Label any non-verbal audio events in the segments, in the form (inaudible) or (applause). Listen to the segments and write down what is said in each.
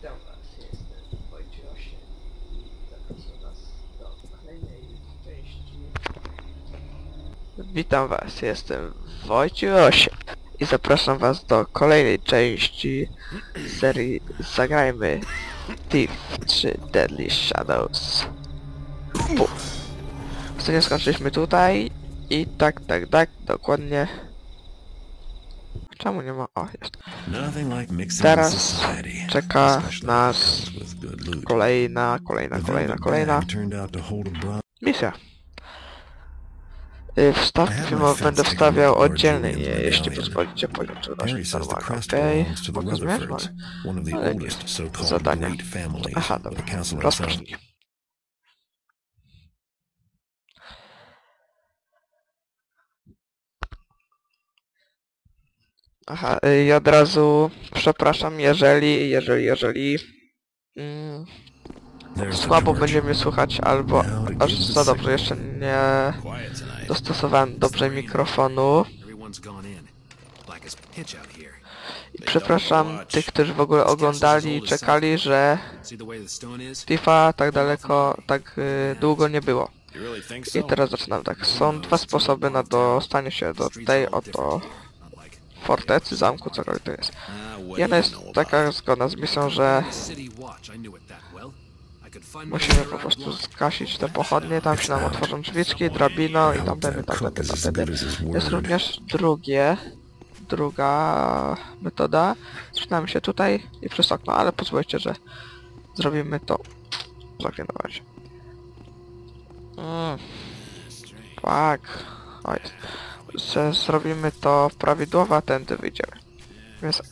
Witam Was, jestem Wojciech Osiem. Zapraszam Was do kolejnej części. Witam Was, jestem i zapraszam Was do kolejnej części serii Zagrajmy Thief 3 Deadly Shadows. Bu. Ostatnio skończyliśmy tutaj i tak, tak, tak, dokładnie. Czemu nie ma? O, jest. Teraz czeka nas. Kolejna, kolejna, kolejna, kolejna misja. Y, Wstawki filmowe będę wstawiał oddzielnie, nie, jeśli pozwolicie poziom trudności crest okej? the Mogę zmieniać? Ale so-called Zadania. Aha, dobra. Rozpocznij. Aha, y, i od razu przepraszam, jeżeli, jeżeli, jeżeli mm, słabo George. będzie mnie słychać, albo aż za dobrze, signal. jeszcze nie dostosowałem dobrze mikrofonu. I przepraszam tych, którzy w ogóle oglądali i czekali, że? Tifa tak daleko, tak y, długo nie było. I teraz zaczynam tak. Są dwa sposoby na dostanie się do tej oto fortecy, zamku, cokolwiek to jest. Jedna jest taka zgodna z misją, że musimy po prostu zgasić te pochodnie, tam się nam otworzą drzwiczki, drabino i tamtędy, tamtędy, tamtędy. Jest również drugie, druga metoda. Zaczynamy się tutaj i przez okno, ale pozwólcie, że zrobimy to z okna na razie. Mm. Tak. O jest. Z, zrobimy to prawidłowo, a tędy wyjdziemy. Więc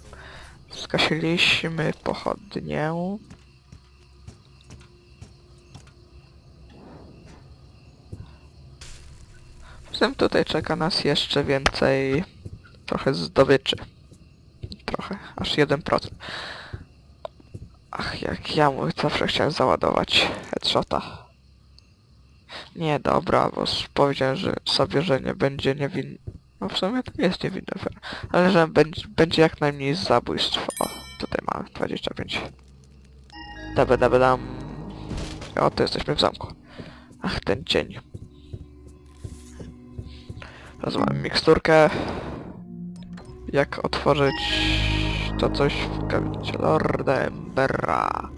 skasiliśmy pochodnię. Potem tutaj czeka nas jeszcze więcej trochę zdobyczy. Trochę, aż 1%. Ach, jak ja mu zawsze chciałem załadować headshota. Nie, dobra, bo powiedziałem, że sobie, że nie będzie niewinny. No w sumie to nie jest niewinny, fair. ale że będzie, będzie jak najmniej zabójstw. O, tutaj mamy 25. Dabe, dabe, dam. O, to jesteśmy w zamku. Ach, ten cień. Teraz mamy miksturkę. Jak otworzyć to coś w gabinecie Lorda Embera.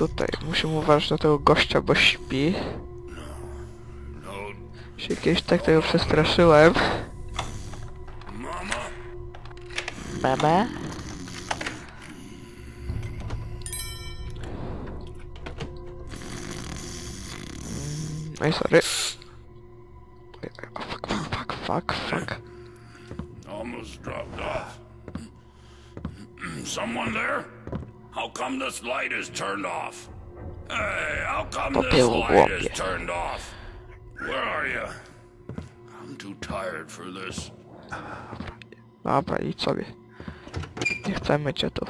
Tutaj musimy uważać na tego gościa, bo śpi. Się kiedyś tak tego przestraszyłem. Mama? Mm, Oj, sorry. Fuck, fuck, fuck, fuck. Almost dropped off. Someone there? How come this light is turned off? Hey, how come this light is turned off? Where are you? I'm too tired for this. Dobra, idź sobie. Nie chcemy cię tu.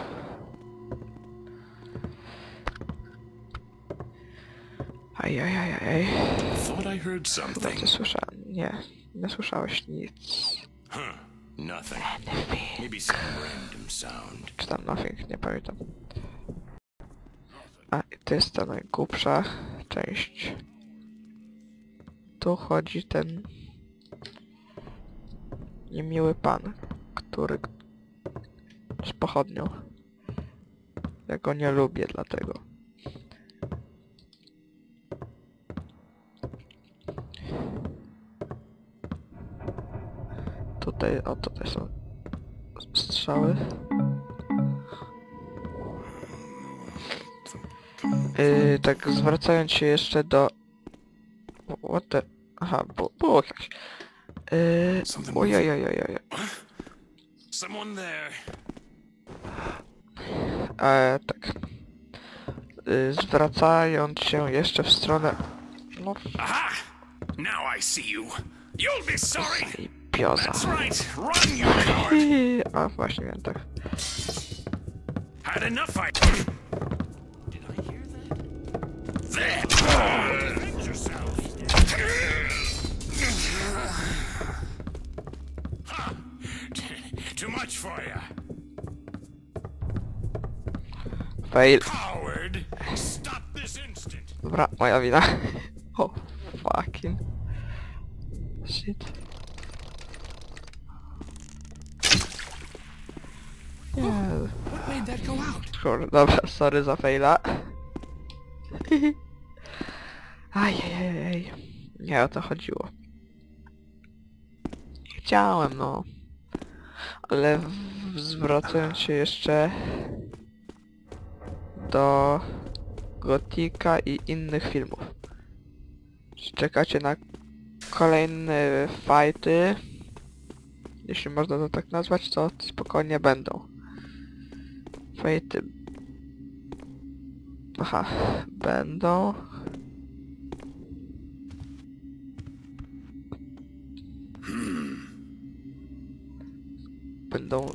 Aj, aj, aj, aj. Thought I heard something. Nie, nie słyszałeś nic. Nothing. Czy tam nothing, nie pamiętam. A, to jest ta najgłupsza część. Tu chodzi ten niemiły pan, który z pochodnią. Ja go nie lubię dlatego. Tutaj, o tutaj są strzały. Yy, tak zwracając się jeszcze do... What the... Aha, bu było jakieś. Yy... Ojojojojoj. Someone there. E, tak. Yy, zwracając się jeszcze w stronę... No, Aha! Now I see you. You'll be sorry mafioza. (laughs) A właśnie tak. Fail. Dobra, moja wina. (laughs) oh, fucking shit. Kurde, dobra, sorry za faila. Ajajajaj. Nie o to chodziło. Chciałem, no. Ale zwracając się jeszcze do Gotika i innych filmów. Czekacie na kolejne fighty? Jeśli można to tak nazwać, to spokojnie będą. Fighty... Aha, będą. Będą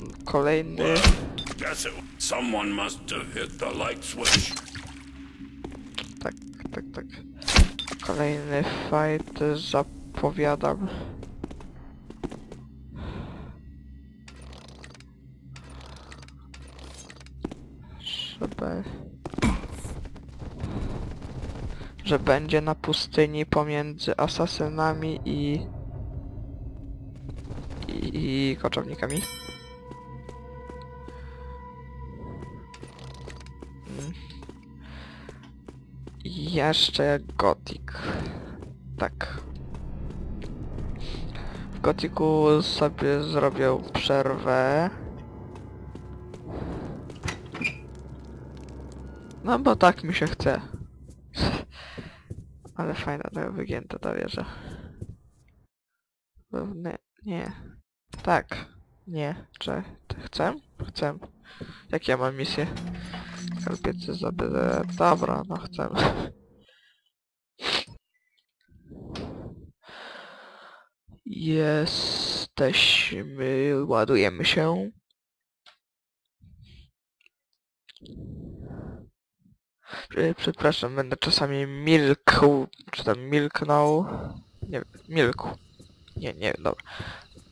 switch. Tak, tak, tak. Kolejny fight zapowiadam. Że będzie na pustyni pomiędzy asasynami i... i, i koczownikami. I jeszcze Gothic. Tak. W Gothicu sobie zrobię przerwę. No bo tak mi się chce. Ale fajna ta wygięta ta wieża. Pewnie nie. Tak. Nie. Czy chcę? Chcę. Jak ja mam misję? Skarbiece zabierę. Dobra, no chcę. Jesteśmy, ładujemy się. Prze- Przepraszam, będę czasami milkł, czy tam milknął. Nie wiem, milkł. Nie, nie wiem, dobra.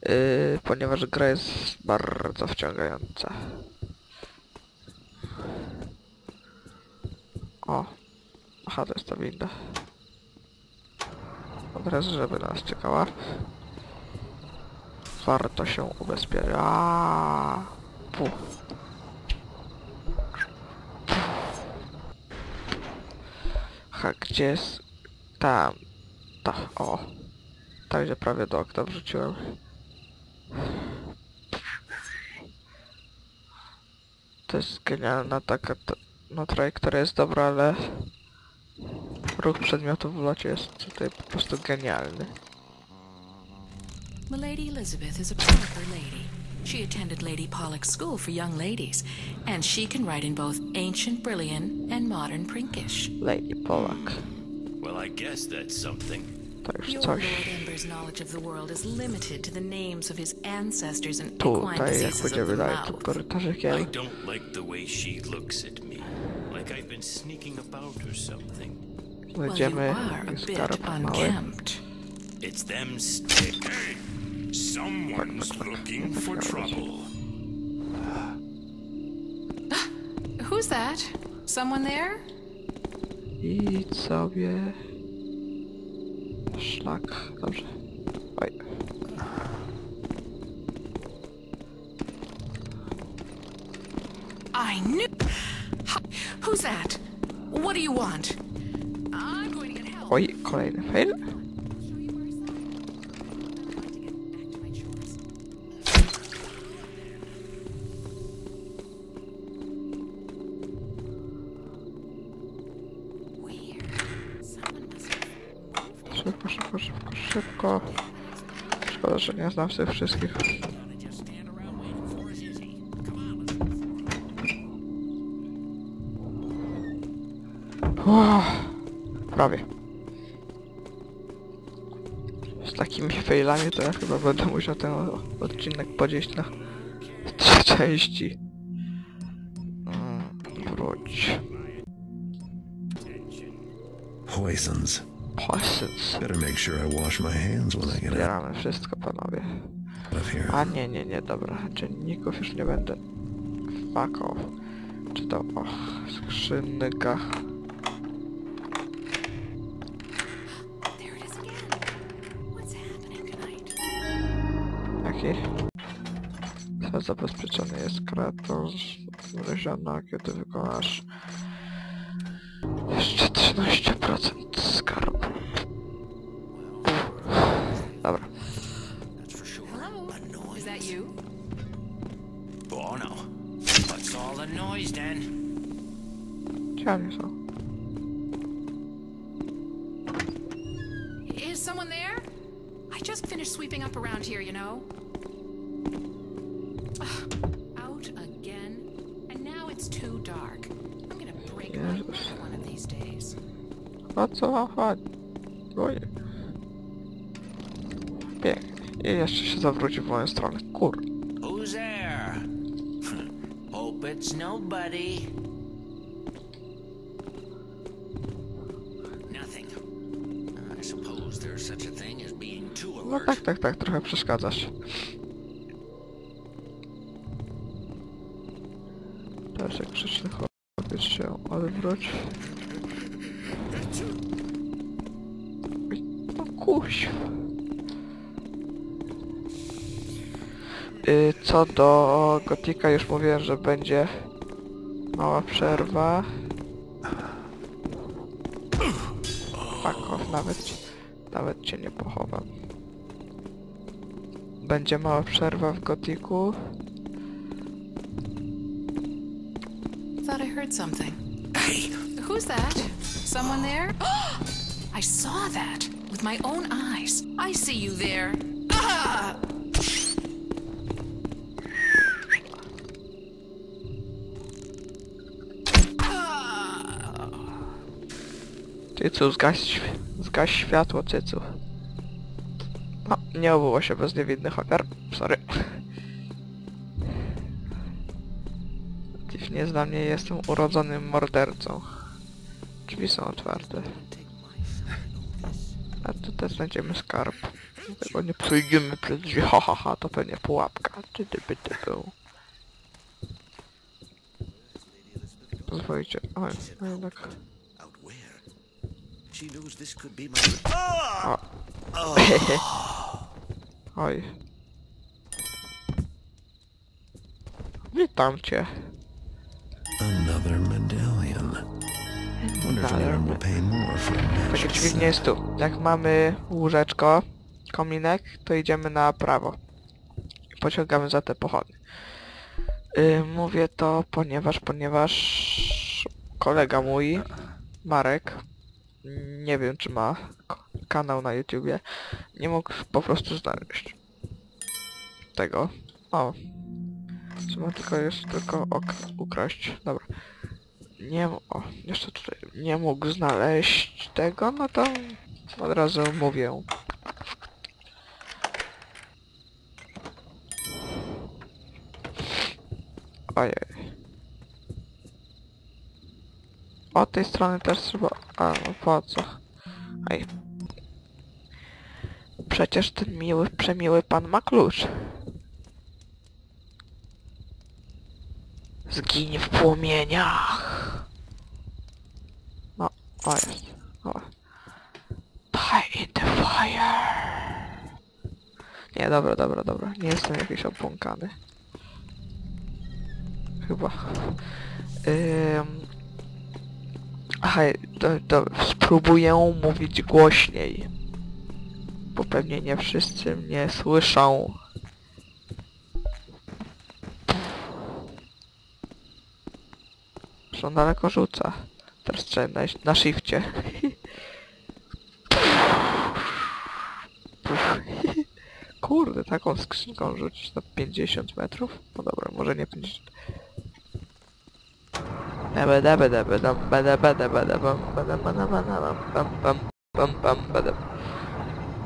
Yy, ponieważ gra jest bardzo wciągająca. O. Aha, to jest ta winda. Od razu, żeby nas czekała. Warto się ubezpieczyć. Pu. Ha, gdzie jest... Tam. Ta, o. Tak, gdzie prawie do okna wrzuciłem. To jest genialna taka... ta- No trajektoria jest dobra, ale... Ruch przedmiotów w locie jest tutaj po prostu genialny. Milady Elizabeth is a proper lady. She attended Lady Pollock's School for Young Ladies, and she can write in both ancient Brillian and modern Prinkish. Lady Pollock. Well, I guess that's something. To już Your. Lord Ember's knowledge of the world is limited to the names of his ancestors and equine Tutaj, jak diseases of the dalej tym mouth. korytarzykiem. I don't like the way she looks at me. Like I've been sneaking about or something. Well, you Będziemy are a bit mały. unkempt. It's them stick. Hey! Someone's looking for trouble. Ah, who's that? Someone there? Idź sobie. Szlak. Dobrze. Oj. I knew. Who's that? What do you want? I'm going to get help. Oj, kolejny fail. Szybko, szybko, szybko, szybko. Szkoda, że nie znam tych wszystkich. Uff, prawie. Z takimi failami to ja chyba będę musiał ten odcinek podzielić na trzy części. Mm, Wróć. Poisons. Poisons. Better make sure I wash my hands when I get out Zbieramy wszystko, panowie. A nie, nie, nie, dobra. Czynników już nie będę. Fuck off. Czy to... O, skrzynka. Jaki? Zabezpieczony jest Kratos. Mroziona, kiedy wykonasz jeszcze 13% skarbu. Gdzie oni? Is someone there? I just finished sweeping up around here, you know. Ugh, out again. And now it's too dark. I'm gonna break my Jezus. neck one of these days. O co wam chodzi? Oj. Pięknie. I jeszcze się zawrócił w moją stronę. Kur... Who's there? (laughs) Hope it's nobody. No tak, tak, tak, trochę przeszkadzasz. Jak grzeczny chłopiec się odwróć. No kuś. Y, Co do Gotika już mówiłem, że będzie mała przerwa. Fuck off, nawet, nawet cię nie pochowam. Będzie mała przerwa w Gotiku. Thought I heard something. Hey! Who's that? Someone there? (gasps) I saw that with my own eyes. I see you there. Ah! Cycu, zgaś, zgaś światło, Cycu. No, nie obyło się bez niewinnych ofiar. Sorry. Tiff nie zna mnie, jestem urodzonym mordercą. Drzwi są otwarte. A tutaj znajdziemy skarb. Dlatego nie przejdziemy przez drzwi, ha ha ha, to pewnie pułapka. Ty ty ty ty. Pozwolicie, oj, no jednak... She knows this could be my. Oj. Witam cię. Another medallion. Wonder if anyone will pay more for a Takie magic dźwignie set. jest tu. Jak mamy łóżeczko, kominek, to idziemy na prawo. Pociągamy za te pochody. Yy, mówię to ponieważ, ponieważ kolega mój, Marek, nie wiem czy ma kanał na YouTubie, nie mógł po prostu znaleźć tego. O. Trzeba tylko jest tylko ok ukraść. Dobra. Nie, o, jeszcze tutaj nie mógł znaleźć tego, no to od razu mówię. Ojej. Od tej strony też trzeba... A, po co? Ej. Przecież ten miły, przemiły pan ma klucz. Zginie w płomieniach. No, o jest. O. Die in the fire. Nie, dobra, dobra, dobra. Nie jestem jakiś obłąkany. Chyba. Ym... Aha, to, to spróbuję mówić głośniej. Bo pewnie nie wszyscy mnie słyszą. On daleko rzuca. Teraz trzeba na, na shifcie. Kurde, taką skrzynką rzucić na 50 metrów? No dobra, może nie 50.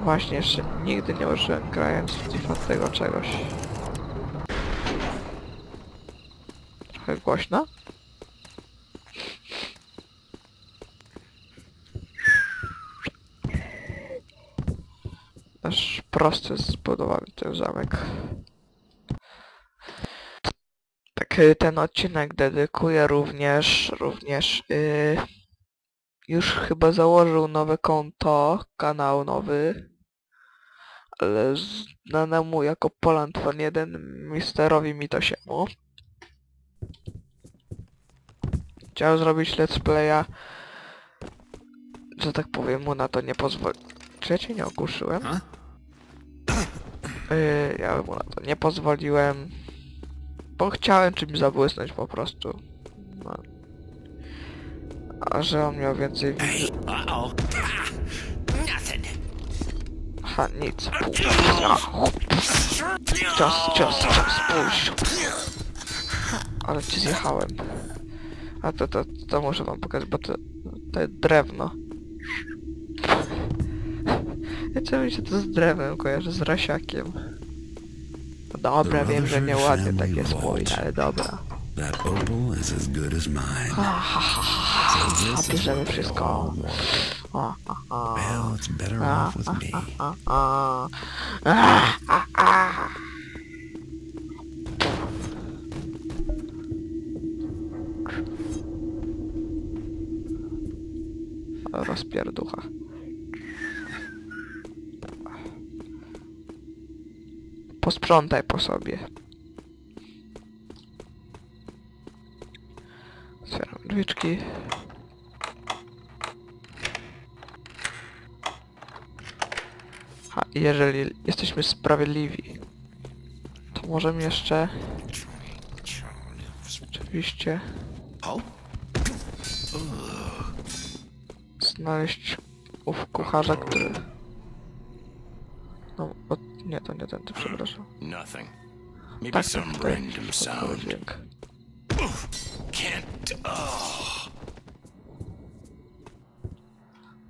Właśnie, jeszcze nigdy nie użyłem grając w tego czegoś. Trochę głośno? Aż prosty zbudowany ten zamek. Y, ten odcinek dedykuję również, również y, już chyba założył nowe konto, kanał nowy, ale znanemu jako Poland Fan 1 misterowi Mitosiemu. Chciał zrobić let's playa, że tak powiem mu na to nie pozwoli. Czy ja cię nie ogłuszyłem? Yy, ja mu na to nie pozwoliłem. Bo chciałem czymś zabłysnąć po prostu. No. A że on miał więcej widzów. Ha, nic. Ja. Czas, czas, czas, pójść. Ale ci zjechałem. A to, to, to muszę wam pokazać, bo to, to jest drewno. (laughs) Ja czemu mi się to z drewnem kojarzy, z rasiakiem. No dobra, wiem, że nieładnie takie spojść, ale dobra. A bierzemy wszystko. A, Posprzątaj po sobie. Otwieram drzwiczki. A jeżeli jesteśmy sprawiedliwi, to możemy jeszcze... Oczywiście... Znaleźć ów kucharza, który... No, o, nie, to nie ten, to przepraszam. Nothing. Maybe Tak, some tak, random sound. dźwięk. Can't. Oh.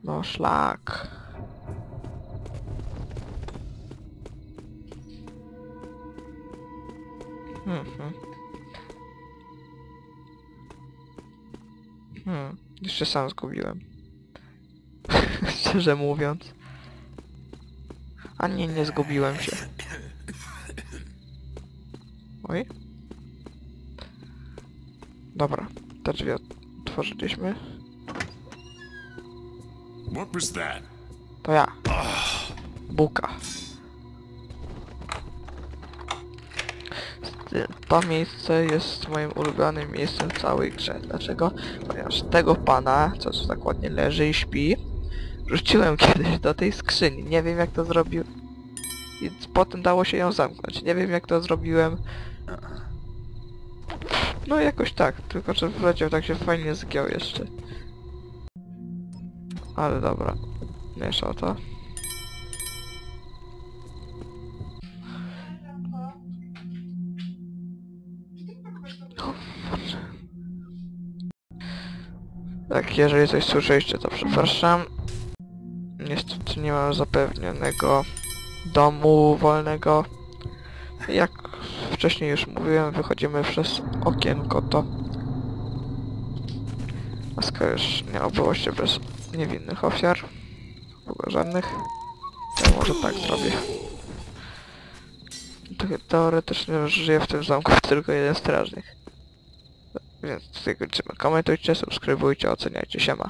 No, szlak. Mhm. Hmm, jeszcze sam zgubiłem. (laughs) Szczerze mówiąc. A nie, nie zgubiłem się. Oj. Dobra, te drzwi otworzyliśmy. What was that? To ja. Buka. To miejsce jest moim ulubionym miejscem w całej grze. Dlaczego? Ponieważ tego pana, co tu tak ładnie leży i śpi, rzuciłem kiedyś do tej skrzyni. Nie wiem jak to zrobił. I potem dało się ją zamknąć. Nie wiem jak to zrobiłem. No jakoś tak, tylko że wleciał tak się fajnie zgiął jeszcze. Ale dobra. Mniejsza o to. Tak, jeżeli coś słyszeliście, to przepraszam. Niestety nie mam zapewnionego domu wolnego. Jak wcześniej już mówiłem, wychodzimy przez okienko, to... A skoro już nie obyło się bez niewinnych ofiar, w żadnych, to może tak zrobię. Te- Teoretycznie żyje w tym zamku tylko jeden strażnik. Więc tutaj kończymy. Komentujcie, subskrybujcie, oceniajcie, siema.